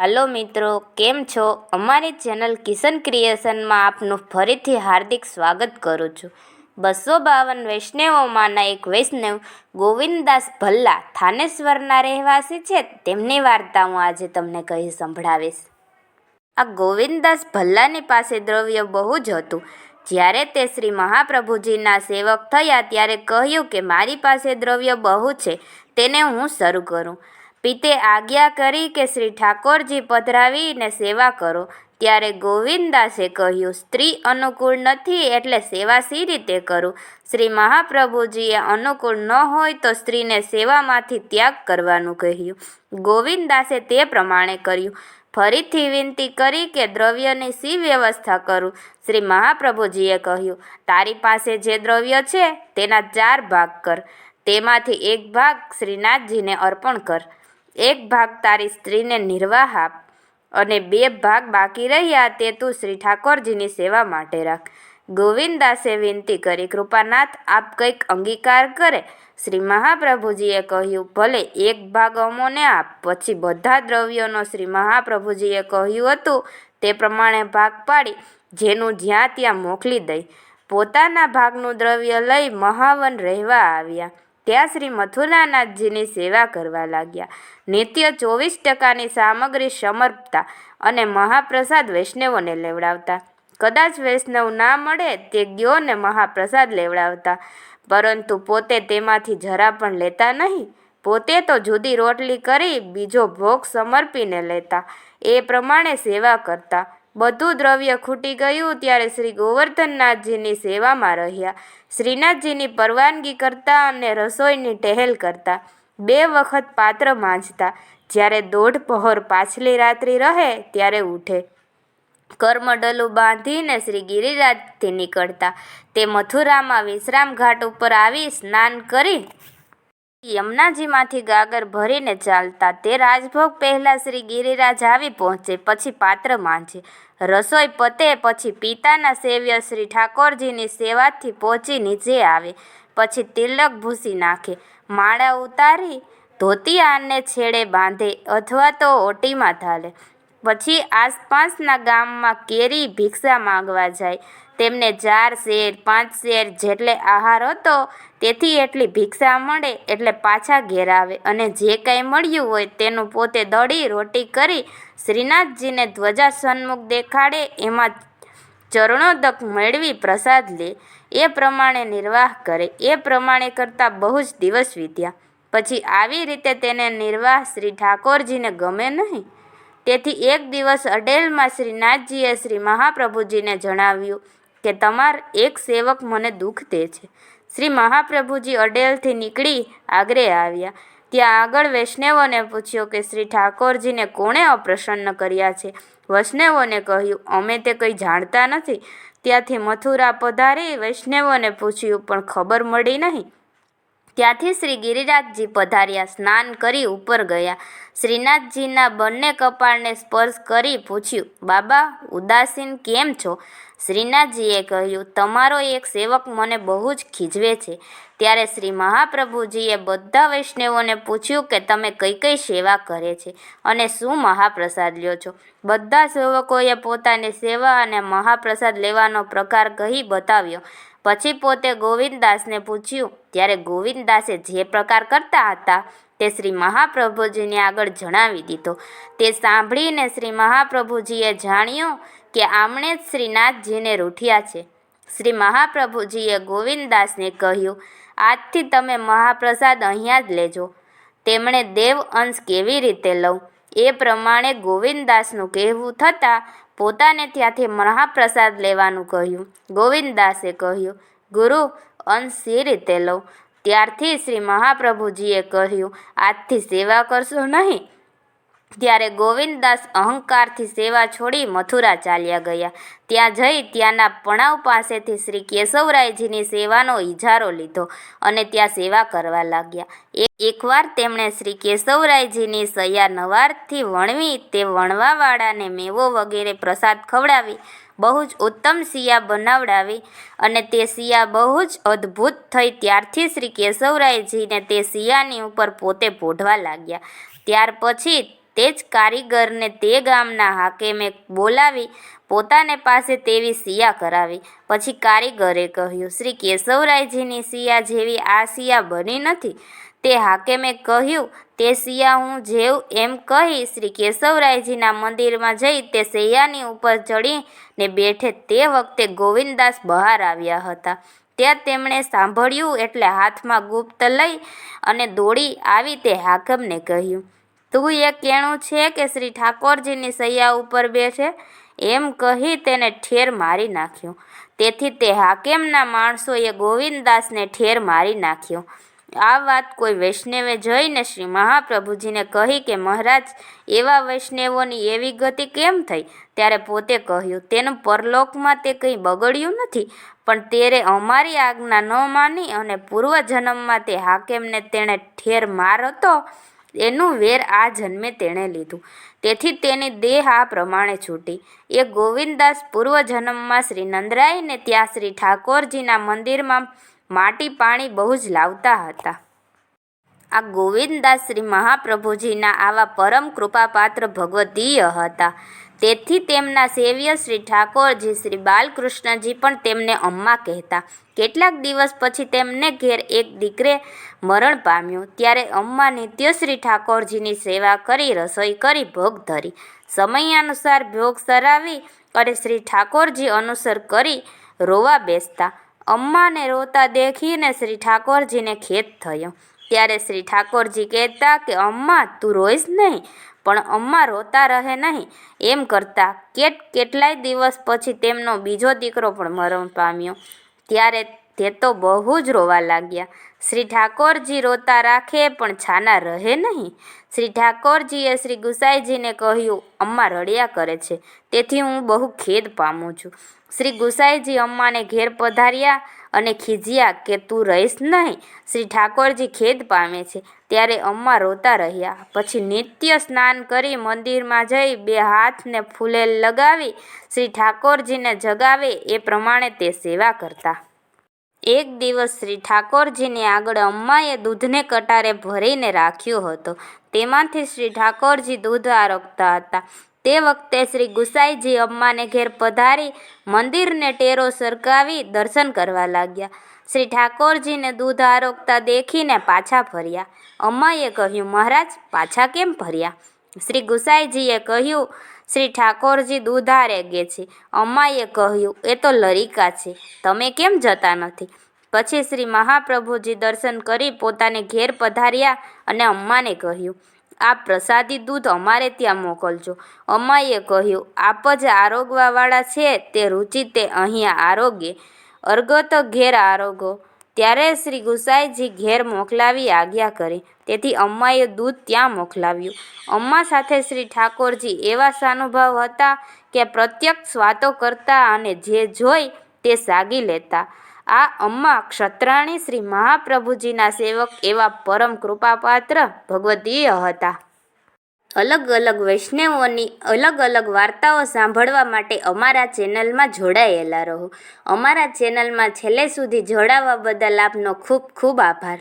Hello મિત્રો, કેમ છો? અમારી ચેનલ કિશન ક્રિએશનમાં આપનું ફરીથી હાર્દિક સ્વાગત કરું છું. બસો બાવન વૈષ્ણવોમાંના એક વૈષ્ણવ ગોવિંદદાસ ભલ્લા થાનેશ્વરના રહેવાસી છે. તેમની વાર્તા હું આજે તમને કહી સંભળાવીશ. આ ગોવિંદદાસ ભલ્લાની પાસે દ્રવ્ય બહુ જ હતું. જ્યારે તે શ્રી મહાપ્રભુજીના સેવક થયા ત્યારે કહ્યું કે મારી પાસે દ્રવ્ય બહુ છે, તેને હું શરૂ કરું. પિતે આજ્ઞા કરી કે શ્રી ઠાકોરજી પધરાવીને સેવા કરો. ત્યારે ગોવિંદાસે કહ્યું, સ્ત્રી અનુકૂળ નથી એટલે સેવા સી રીતે કરું? શ્રી મહાપ્રભુજીએ અનુકૂળ ન હોય તો સ્ત્રીને સેવામાંથી ત્યાગ કરવાનું કહ્યું. ગોવિંદાસે તે પ્રમાણે કર્યું. ફરીથી વિનંતી કરી કે દ્રવ્યની સી વ્યવસ્થા કરું? શ્રી મહાપ્રભુજીએ કહ્યું, તારી પાસે જે દ્રવ્ય છે તેના ચાર ભાગ કર. તેમાંથી એક ભાગ શ્રીનાથજીને અર્પણ કર. એક ભાગ તારી સ્ત્રીને નિર્વાહ આપ અને બે ભાગ બાકી રહ્યા તે તું શ્રી ઠાકોરજીની સેવા માટે રાખ. ગોવિંદાસે વિનંતી કરી, કૃપાનાથ, આપ કંઈક અંગીકાર કરે. શ્રી મહાપ્રભુજીએ કહ્યું, ભલે એક ભાગ અમોને આપ. પછી બધા દ્રવ્યોનો શ્રી મહાપ્રભુજીએ કહ્યું હતું, તે પ્રમાણે ભાગ પાડી, જેનું જ્યાં ત્યાં મોકલી દઈ. પોતાના ભાગનું દ્રવ્ય લઈ મહાવન રહેવા આવ્યા. ત્યાં શ્રી મથુરાનાથજીની સેવા કરવા લાગ્યા. નિત્ય ચોવીસ ટકાની સામગ્રી સમર્પતા અને મહાપ્રસાદ વૈષ્ણવોને લેવડાવતા. કદાચ વૈષ્ણવ ના મળે તે ગયોને મહાપ્રસાદ લેવડાવતા. પરંતુ પોતે તેમાંથી જરા પણ લેતા નહીં. પોતે તો જુદી રોટલી કરી બીજો ભોગ સમર્પીને લેતા. એ પ્રમાણે સેવા કરતા. બધું દ્રવ્ય ખૂટી ગયું ત્યારે શ્રી ગોવર્ધનનાથજીની સેવામાં રહ્યા. શ્રીનાથજીની પરવાનગી કરતા અને રસોઈની ટહેલ કરતા બે વખત પાત્ર માંજતા. જ્યારે દોઢ પહોર પાછલી રાત્રિ રહે ત્યારે ઉઠે. કર્મડલું બાંધીને શ્રી ગિરિરાજથી નીકળતા. તે મથુરામાં વિશ્રામ ઘાટ ઉપર આવી સ્નાન કરી યમુનાજીમાંથી ગાગર ભરીને ચાલતા તે રાજભોગ પહેલાં શ્રી ગિરિરાજ આવી પહોંચે, પછી પાત્ર માંજે. રસોઈ પતે પછી પિતાના સેવ્ય શ્રી ઠાકોરજીની સેવાથી પહોંચી નીચે આવે, પછી તિલક ભૂસી નાખે. માળા ઉતારી ધોતી આને છેડે બાંધે, અથવા તો ઓટીમાં ધાલે પછી આસપાસના ગામમાં કેરી ભિક્ષા માંગવા જાય. તેમને ચાર શેર, પાંચ શેર જેટલે આહાર હતો તેથી એટલી ભિક્ષા મળે એટલે પાછા ઘેર આવે અને જે કાંઈ મળ્યું હોય તેનું પોતે દળી રોટી કરી શ્રીનાથજીને ધ્વજા સન્મુખ દેખાડે, એમાં ચરણોદક મેળવી પ્રસાદ લે. એ પ્રમાણે નિર્વાહ કરે. એ પ્રમાણે કરતાં બહુ જ દિવસ વીત્યા. પછી આવી રીતે તેને નિર્વાહ શ્રી ઠાકોરજીને ગમે નહીં. તેથી એક દિવસ અડેલમાં શ્રીનાથજીએ શ્રી મહાપ્રભુજીને જણાવ્યું કે તમાર એક સેવક મને દુઃખ દે છે. શ્રી મહાપ્રભુજી અડેલથી નીકળી આગરે આવ્યા. ત્યાં આગળ વૈષ્ણવોને પૂછ્યું કે, શ્રી ઠાકોરજીને કોણે અપ્રસન્ન કર્યા છે? વૈષ્ણવોને કહ્યું, અમે તે કંઈ જાણતા નથી. ત્યાંથી મથુરા પધારી વૈષ્ણવોને પૂછ્યું, પણ ખબર મળી નહીં? ત્યાંથી શ્રી ગિરિરાજજી પધાર્યા, સ્નાન કરી ઉપર ગયા. શ્રીનાથજીના બંને કપાળને સ્પર્શ કરી પૂછ્યું, બાબા, ઉદાસીન કેમ છો? શ્રીનાથજીએ કહ્યું, તમારો એક સેવક મને બહુ જ ખીજવે છે. ત્યારે શ્રી મહાપ્રભુજીએ બધા વૈષ્ણવોને પૂછ્યું કે તમે કઈ કઈ સેવા કરે છે અને શું મહાપ્રસાદ લ્યો છો? બધા સેવકોએ પોતાની સેવા અને મહાપ્રસાદ લેવાનો પ્રકાર કહી બતાવ્યો. પછી પોતે ગોવિંદદાસને પૂછ્યું, ત્યારે ગોવિંદદાસે જે પ્રકાર કરતા હતા તે શ્રી મહાપ્રભુજીને આગળ જણાવી દીધો. તે સાંભળીને શ્રી મહાપ્રભુજીએ જાણ્યું કે આમણે જ શ્રીનાથજીને રૂઠ્યા છે. શ્રી મહાપ્રભુજીએ ગોવિંદદાસને કહ્યું, આજથી તમે મહાપ્રસાદ અહીંયા જ લેજો. તેમણે દેવ અંશ કેવી રીતે લઉં? એ પ્રમાણે ગોવિંદદાસનું કહેવું થતાં પોતાને ત્યાંથી મહાપ્રસાદ લેવાનું કહ્યું. ગોવિંદદાસે કહ્યું, ગુરુ, અંશ સી રીતે લઉં? ત્યારથી શ્રી મહાપ્રભુજીએ કહ્યું, આજથી સેવા કરશો નહીં? ત્યારે ગોવિંદદાસ અહંકારથી સેવા છોડી મથુરા ચાલ્યા ગયા. ત્યાં જઈ ત્યાંના પણાવ પાસેથી શ્રી કેશવરાયજીની સેવાનો ઇજારો લીધો અને ત્યાં સેવા કરવા લાગ્યા. એકવાર તેમણે શ્રી કેશવરાયજીની સૈયા નવારથી વણવી તે વણવાવાળાને મેવો વગેરે પ્રસાદ ખવડાવી, બહુ જ ઉત્તમ સિયા બનાવડાવી અને તે સિયા બહુ જ અદ્ભુત થઈ ત્યારથી શ્રી કેશવરાયજીને તે સિયાની ઉપર પોતે પોઢવા લાગ્યા. ત્યાર પછી તે જ કારીગરને તે ગામના હાકેમે બોલાવી પોતાને પાસે તેવી સિયા કરાવી. પછી કારીગરે કહ્યું, શ્રી કેશવરાયજીની સિયા જેવી આ સિયા બની નથી. તે હાકેમે કહ્યું, તે સિયા હું જેવ એમ કહી શ્રી કેશવરાયજીના મંદિરમાં જઈ તે સૈયાની ઉપર ચડીને બેઠે તે વખતે ગોવિંદદાસ બહાર આવ્યા હતા. ત્યાં તેમણે સાંભળ્યું એટલે હાથમાં ગુપ્ત લઈ અને દોડી આવી તે હાકમને કહ્યું તું એ કેણું છે કે શ્રી ઠાકોરજીની સૈયા ઉપર બેઠે એમ કહી તેને ઠેર મારી નાખ્યો. તેથી તે હાકેમના માણસોએ ગોવિંદદાસને ઠેર મારી નાખ્યો. આ વાત કોઈ વૈષ્ણવે જઈને શ્રી મહાપ્રભુજીને કહી કે, મહારાજ, એવા વૈષ્ણવોની એવી ગતિ કેમ થઈ? ત્યારે પોતે કહ્યું, તેનું પરલોકમાં તે કંઈ બગડ્યું નથી, પણ તેરે અમારી આજ્ઞા ન માની અને પૂર્વજન્મમાં તે હાકેમને તેણે ઠેર માર હતો એનું વેર આ જન્મે તેણે લીધું. તેથી તેની દેહ આ પ્રમાણે છૂટી. એ ગોવિંદદાસ પૂર્વજન્મમાં શ્રી નંદરાયને ત્યાં શ્રી ઠાકોરજીના મંદિરમાં માટી પાણી બહુ જ લાવતા હતા. આ ગોવિંદદાસ શ્રી મહાપ્રભુજીના આવા પરમ કૃપાપાત્ર ભગવદીય હતા. તેથી તેમના સેવ્ય શ્રી ઠાકોરજી શ્રી બાલકૃષ્ણજી પણ તેમને અમ્મા કહેતા. કેટલાક દિવસ પછી તેમને ઘેર એક દીકરે મરણ પામ્યો. ત્યારે અમ્મા નિત્ય શ્રી ઠાકોરજીની સેવા કરી, રસોઈ કરી, ભોગ ધરી. સમયાનુસાર ભોગ સરાવી અને શ્રી ઠાકોરજી અનુસર કરી રોવા બેસતા. અમ્માને રોતા દેખીને શ્રી ઠાકોરજીને ખેદ થયો. ત્યારે શ્રી ઠાકોરજી કહેતા કે, અમ્મા, તું રોઈશ નહીં, પણ અમ્મા રોતા રહે નહીં. એમ કરતાં કેટ કેટલાય દિવસ પછી તેમનો બીજો દીકરો પણ મરણ પામ્યો. ત્યારે તે તો બહુ જ રોવા લાગ્યા. શ્રી ઠાકોરજી રોતા રાખે, પણ છાના રહે નહીં. શ્રી ઠાકોરજીએ શ્રી ગુસાઈજીને કહ્યું, અમ્મા રડ્યા કરે છે, તેથી હું બહુ ખેદ પામું છું. શ્રી ગુસાઈજી અમ્માને ઘેર પધાર્યા. અને ખીજ્યા કે તું રહીશ નહીં? શ્રી ઠાકોરજી ખેદ પામે છે. ત્યારે અમ્મા રોતા રહ્યા. પછી નિત્ય સ્નાન કરી મંદિરમાં જઈ બે હાથને ફૂલેલ લગાવી શ્રી ઠાકોરજીને જગાવે. એ પ્રમાણે તે સેવા કરતા. એક દિવસ શ્રી ઠાકોરજીની આગળ અમ્માએ દૂધને કટારે ભરીને રાખ્યો હતો. તેમાંથી શ્રી ઠાકોરજી દૂધ આરોગતા હતા. તે વખતે શ્રી ગુસાઈજી અમ્માને ઘેર પધારી મંદિરને ટેરો સરકાવી દર્શન કરવા લાગ્યા. શ્રી ઠાકોરજીને દૂધ આરોગતા દેખીને પાછા ફર્યા. અમ્માએ કહ્યું, મહારાજ, પાછા કેમ ફર્યા? શ્રી ગુસાઈજીએ કહ્યું, શ્રી ઠાકોરજી દૂધ આરેગે છે. અમ્માએ કહ્યું, એ તો લરિકા છે. તમે કેમ જતા નથી? પછી શ્રી મહાપ્રભુજી દર્શન કરી પોતાને ઘેર પધાર્યા અને અમ્માને કહ્યું આ પ્રસાદી દૂધ અમારે ત્યાં મોકલજો. અમ્માએ કહ્યું, આપ જ આરોગવાવાળા છે, તે રુચિ તે અહીંયા આરોગ્ય અર્ગત ઘેર આરોગો. ત્યારે શ્રી ગુસાઈજી ઘેર મોકલાવી આજ્ઞા કરી. તેથી અમ્માએ દૂધ ત્યાં મોકલાવ્યું. અમ્મા સાથે શ્રી ઠાકોરજી એવા સાનુભાવ હતા કે પ્રત્યક્ષ વાતો કરતા અને જે જોઈ તે સાગી લેતા. આ અમ્મા ક્ષત્રાણી શ્રી મહાપ્રભુજીના સેવક એવા પરમ કૃપાપાત્ર ભગવદીય હતા. અલગ અલગ વૈષ્ણવોની અલગ અલગ વાર્તાઓ સાંભળવા માટે અમારા ચેનલમાં જોડાયેલા રહો. અમારા ચેનલમાં છેલ્લે સુધી જોડાવા બદલ આપનો ખૂબ ખૂબ આભાર.